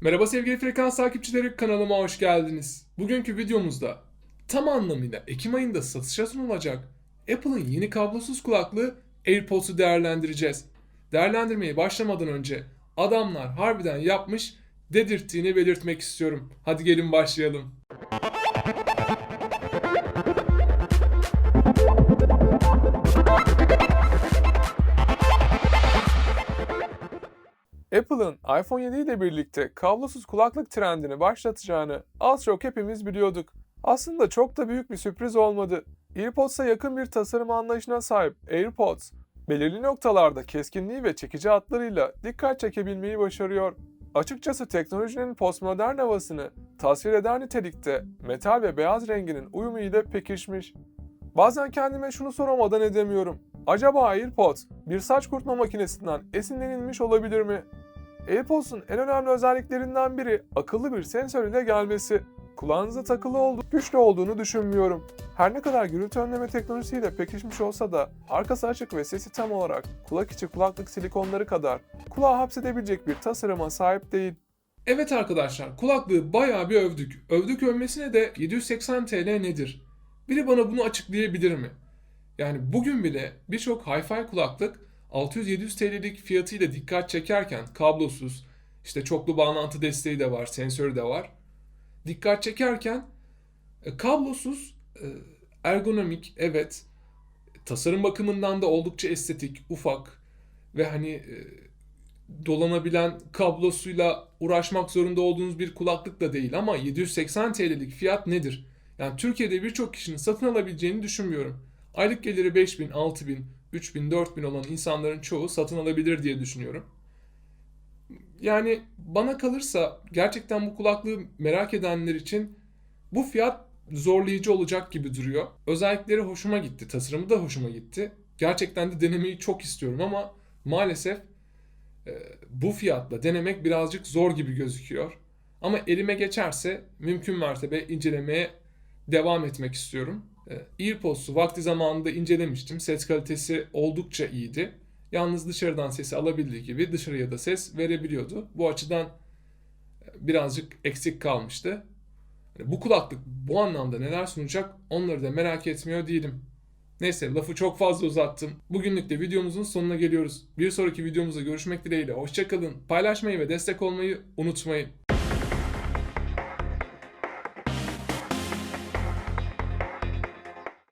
Merhaba sevgili frekans takipçileri kanalıma hoş geldiniz. Bugünkü videomuzda tam anlamıyla Ekim ayında satışa sunulacak Apple'ın yeni kablosuz kulaklığı AirPods'u değerlendireceğiz. Değerlendirmeye başlamadan önce adamlar harbiden yapmış dedirttiğini belirtmek istiyorum. Hadi gelin başlayalım. Apple'ın iPhone 7 ile birlikte kablosuz kulaklık trendini başlatacağını az çok hepimiz biliyorduk. Aslında çok da büyük bir sürpriz olmadı. AirPods'a yakın bir tasarım anlayışına sahip AirPods, belirli noktalarda keskinliği ve çekici hatlarıyla dikkat çekebilmeyi başarıyor. Açıkçası teknolojinin postmodern havasını tasvir eder nitelikte metal ve beyaz renginin uyumu ile pekişmiş. Bazen kendime şunu soramadan edemiyorum. Acaba AirPods bir saç kurutma makinesinden esinlenilmiş olabilir mi? AirPods'un en önemli özelliklerinden biri akıllı bir sensör ile gelmesi. Kulağınıza takılı olduğu, güçlü olduğunu düşünmüyorum. Her ne kadar gürültü önleme teknolojisiyle pekişmiş olsa da arkası açık ve sesi tam olarak kulak içi kulaklık silikonları kadar kulağı hapsedebilecek bir tasarıma sahip değil. Evet arkadaşlar kulaklığı bayağı bir övdük. Övdük övmesine de 780 TL nedir? Biri bana bunu açıklayabilir mi? Yani bugün bile birçok hi-fi kulaklık 600-700 TL'lik fiyatıyla dikkat çekerken kablosuz, işte çoklu bağlantı desteği de var, sensörü de var. Dikkat çekerken e, kablosuz, e, ergonomik, evet. Tasarım bakımından da oldukça estetik, ufak ve hani e, dolanabilen kablosuyla uğraşmak zorunda olduğunuz bir kulaklık da değil ama 780 TL'lik fiyat nedir? Yani Türkiye'de birçok kişinin satın alabileceğini düşünmüyorum. Aylık geliri 5000, 6000, 3000, 4000 olan insanların çoğu satın alabilir diye düşünüyorum. Yani bana kalırsa gerçekten bu kulaklığı merak edenler için bu fiyat zorlayıcı olacak gibi duruyor. Özellikleri hoşuma gitti, tasarımı da hoşuma gitti. Gerçekten de denemeyi çok istiyorum ama maalesef e, bu fiyatla denemek birazcık zor gibi gözüküyor. Ama elime geçerse mümkün mertebe incelemeye devam etmek istiyorum. E, AirPods'u vakti zamanında incelemiştim. Ses kalitesi oldukça iyiydi. Yalnız dışarıdan sesi alabildiği gibi dışarıya da ses verebiliyordu. Bu açıdan e, birazcık eksik kalmıştı. Yani bu kulaklık bu anlamda neler sunacak onları da merak etmiyor değilim. Neyse lafı çok fazla uzattım. Bugünlük de videomuzun sonuna geliyoruz. Bir sonraki videomuzda görüşmek dileğiyle. Hoşçakalın. Paylaşmayı ve destek olmayı unutmayın.